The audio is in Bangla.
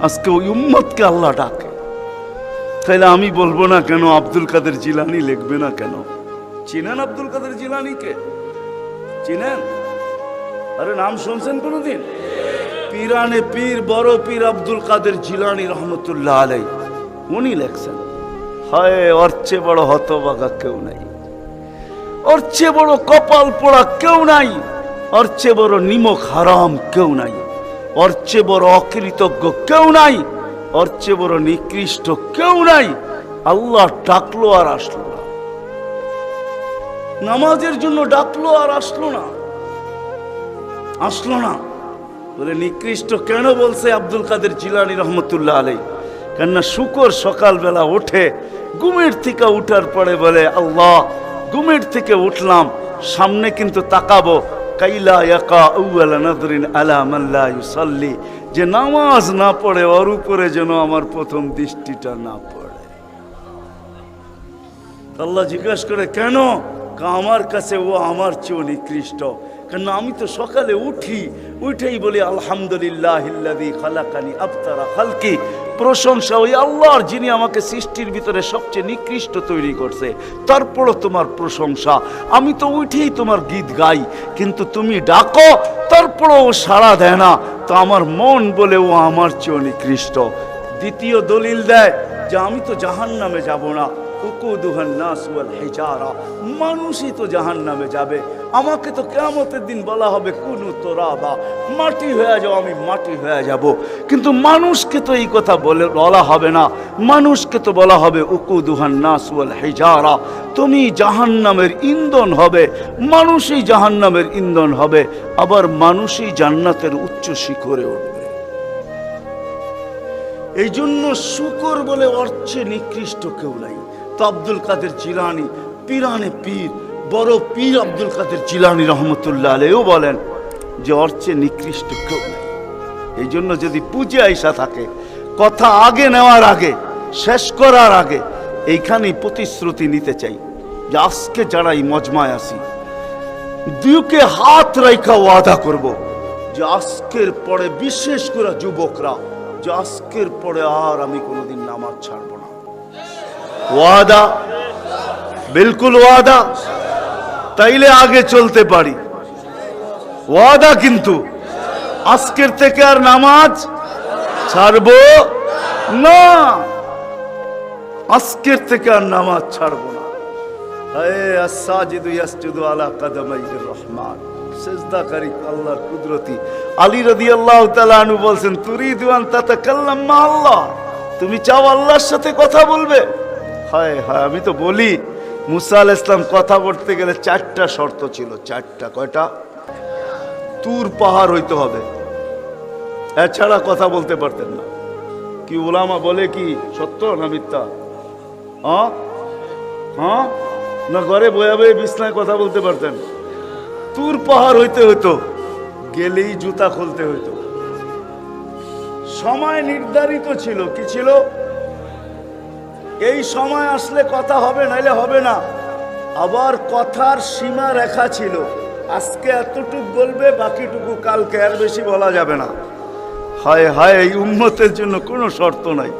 আজকে ওই উম্মতকে আল্লাহ ডাকে। তাইলে আমি বলব না কেন আব্দুল কাদের জিলানি লিখবে না কেন? চিনেন আব্দুল কাদের জিলানিকে? চিনেন? আরে নাম শুনছেন কোনোদিন? পীরানে পীর, বড় পীর আব্দুল কাদের জিলানি রহমতুল্লাহ আলাই উনি লেখছেন, হয়, ওর চেয়ে বড় হতবাগা কেউ নাই। ওর চেয়ে বড় কপাল পোড়া কেউ নাই। ওর চেয়ে বড় নিমক হারাম কেউ নাই। ওর চেয়ে বড় অকৃতজ্ঞ কেউ নাই। ওর চেয়ে বড় নিকৃষ্ট কেউ নাই। আল্লাহ ডাকলো আর আসলো না। নামাজের জন্য ডাকলো আর আসলো না। আসলো না। বলে, নিকৃষ্ট কেন বলছে আব্দুল কাদের জিলানি রহমতুল্লাহ আলাই কেননা শুকর সকালবেলা ওঠে, ঘুমের থেকে উঠার পরে বলে, আল্লাহ, ঘুমের থেকে উঠলাম, সামনে কিন্তু তাকাবো কাইলা ইয়াকা আউয়ালা নাদরিন আলা মাল্লা ইউসাল্লি, যে নামাজ না পড়ে, ওর উপরে যেন আমার প্রথম দৃষ্টিটা না পড়ে। আল্লাহ জিজ্ঞাসা করে, কেন? আমার কাছে ও আমার চেয়েও নিকৃষ্ট। কেন আমি তো সকালে উঠি, উঠেই বলি আলহামদুলিল্লাহ খালাকানি আবতারা খালকি। প্রশংসা ওই আল্লাহর যিনি আমাকে সৃষ্টির ভিতরে সবচেয়ে নিকৃষ্ট তৈরি করছে, তারপরও তোমার প্রশংসা। আমি তো উঠেই তোমার গীত গাই, কিন্তু তুমি ডাকো, তারপরও ও সাড়া দেয় না। তো আমার মন বলে ও আমার চেয়েও নিকৃষ্ট। দ্বিতীয় দলিল দেয় যে আমি তো জাহান নামে যাব না। মানুষই তো জাহান নামে যাবে। আমাকে তো কেয়ামতের দিন বলা হবে, কুনু তোরাবা, মাটি হয়ে যাও, আমি মাটি হয়ে যাব। কিন্তু মানুষকে তো এই কথা বলে, বলা হবে না। মানুষকে তো বলা হবে, উকুদুহান নাস ওয়াল হিজারা, তুমি জাহান্নামের ইন্ধন হবে, মানুষই জাহান্নামের ইন্ধন হবে, আবার মানুষই জান্নাতের উচ্চ শিখরে উঠবে। এই জন্য শুকর বলে অর্থে নিকৃষ্ট কেউ নাই। তো আব্দুল কাদের চিলানি পীরানে পীর, বড় পীর আব্দুল কাদের চিলানি রহমতুল্লাহ আলেও বলেন যে অর্চে নিকৃষ্ট কেউ নাই। এই জন্য যদি পুজো আইসা থাকে, কথা আগে নেওয়ার আগে, শেষ করার আগে, এইখানেই প্রতিশ্রুতি নিতে চাই যে আজকে যারা এই মজমায় আসি দুকে হাত রাইখা ওয়াদা করব যে আজকের পরে বিশেষ করে যুবকরা, যে আজকের পরে আর আমি কোনোদিন নামাজ ছাড়ব ওয়াদা, বিলকুল ওয়াদা, তাইলে আগে চলতে পারি। ওয়াদা কিন্তু আজকের থেকে আর নামাজ ছাড়ব না। আজকের থেকে আর নামাজ ছাড়ব আল্লাহর কুদরতি। আলী রাদিয়াল্লাহু তাআলা আনহু বলছেন, তুরিদু আন তাতাকাল্লাম মা আল্লাহ। তুমি চাও আল্লাহর সাথে কথা বলবে? হায় হায়। আমি তো বলি, মুসা আলাইহিস ইসলাম কথা বলতে গেলে চারটা শর্ত ছিল। চারটা, কয়টা? তুর পাহাড় হইতে হবে। এছাড়া কথা বলতে পারতেন না। কি ওলামা বলে কি সত্য না মিথ্যা? হ্যাঁ? হ্যাঁ? না ঘরে বয়া বয়ে বিছনায় কথা বলতে পারতেন? তুর পাহাড় হইতে হইতো, গেলেই জুতা খুলতে হইতো। সময় নির্ধারিত ছিল। কি ছিল? এই সময় আসলে কথা হবে, নাইলে হবে না। আবার কথার সীমা রেখা ছিল। আজকে এতটুকু বলবে, বাকিটুকু কালকে আর বেশি বলা যাবে না। হায় হায়, এই উম্মতের জন্য কোনো শর্ত নাই।